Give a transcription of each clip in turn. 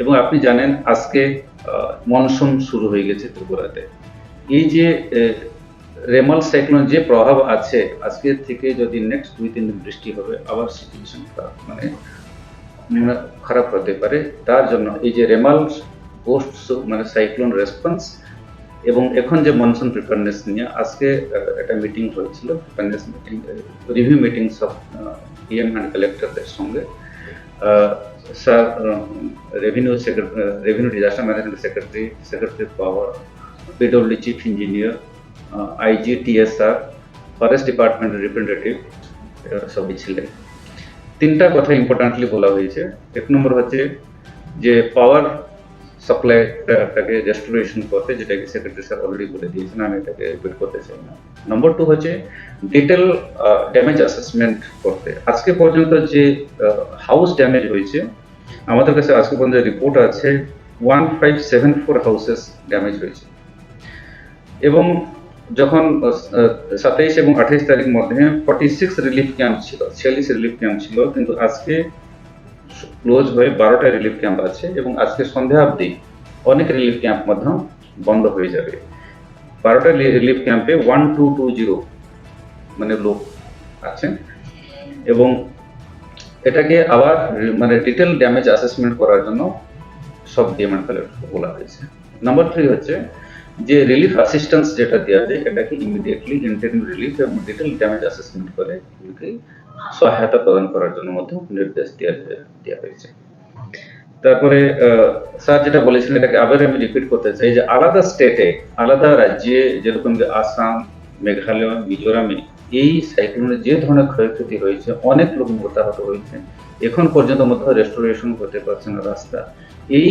এবং আপনি জানেন আজকে মনসুন শুরু হয়ে গেছে ত্রিপুরাতে। এই যে রেমাল সাইক্লোন যে প্রভাব আছে আজকের থেকে যদি নেক্সট দুই, তিন দিন বৃষ্টি হবে, আবার সিচুয়েশন মানে খারাপ হতে পারে। তার জন্য এই যে রেমাল পোস্ট মানে সাইক্লোন রেসপন্স এবং এখন যে মনসুন প্রিপারনেস নিয়ে আজকে একটা মিটিং হয়েছিল প্রিপারনেস মিটিং রিভিউ মিটিং সব ইএম অ্যান্ড কালেক্টরদের সঙ্গে। আহ, sir revenue secretary revenue disaster management secretary secretary power PW chief engineer IG TSR forest ডিপার্টমেন্টের রিপ্রেজেন্টেটিভ সবই ছিলেন। তিনটা কথা ইম্পর্টেন্টলি বলা হয়েছে। এক নম্বর হচ্ছে যে পাওয়ার সাপ্লাইটাকে রেস্টোরেশন করতে যেটাকে সেক্রেটারি স্যার অলরেডি বলে দিয়েছেন আমি এটাকে রিপিট করতে চাই না। নম্বর টু হচ্ছে ডিটেল ড্যামেজ অ্যাসেসমেন্ট করতে। আজকে পর্যন্ত যে হাউস ড্যামেজ হয়েছে আমাদের কাছে আজকে পর্যন্ত রিপোর্ট আছে one five seven four houses damage হয়েছে। এবং যখন সাতাইশ এবং আঠাইশ তারিখ মধ্যে ফর্টি সিক্স রিলিফ ক্যাম্প ছিল, ছিয়াল্লিশ রিলিফ ক্যাম্প ছিল, কিন্তু আজকে ক্লোজ হয়ে বারোটা রিলিফ ক্যাম্প আছে এবং আজকে সন্ধ্যা অবধি অনেক রিলিফ ক্যাম্প মধ্যে বন্ধ হয়ে যাবে। বারোটা রিলিফ ক্যাম্পে ওয়ান টু টু জিরো মানে লোক আছেন। এবং এটাকে আবার মানে ডিটেল ড্যামেজ অ্যাসেসমেন্ট করার জন্য সব কালেক্টর বলা হয়েছে। নাম্বার থ্রি হচ্ছে যে রিলিফ অ্যাসিস্ট্যান্স যেটা দেওয়া যায়, এটাকে ইমিডিয়েটলি ইন্টারিম রিলিফ এবং ডিটেল ড্যামেজ অ্যাসেসমেন্ট করে সহায়তা প্রদান করার জন্য মধ্যে নির্দেশ দেওয়া দেওয়া হয়েছে। তারপরে স্যার যেটা বলেছিলেন, এটাকে আবার আমি রিপিট করতে চাই যে আলাদা স্টেটে আলাদা রাজ্যে যেরকম যে আসাম, মেঘালয়, মিজোরামে এই সাইক্লোনে যে ধরনের ক্ষয়ক্ষতি হয়েছে, অনেক লোক মৃতাহত হয়েছে। এখন পর্যন্ত মধ্যে রেস্টোরেশন হতে পারছে না রাস্তা। এই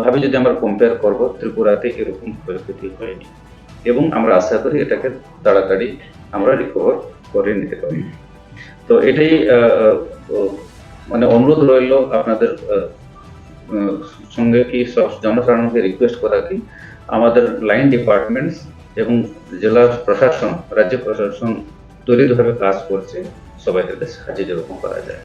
ভাবে যদি আমরা কম্পেয়ার করব, ত্রিপুরাতে এরকম ক্ষয়ক্ষতি হয়নি। এবং আমরা আশা করি এটাকে তাড়াতাড়ি আমরা রিকভার করে নিতে পারি। তো এটাই মানে অনুরোধ রইল আপনাদের সঙ্গে কি জনসাধারণকে রিকোয়েস্ট করা কি? আমাদের লাইন ডিপার্টমেন্টস এবং জেলা প্রশাসন, রাজ্য প্রশাসন তৈরিভাবে কাজ করছে সবাই তাদের সাহায্য যেরকম করা যায়।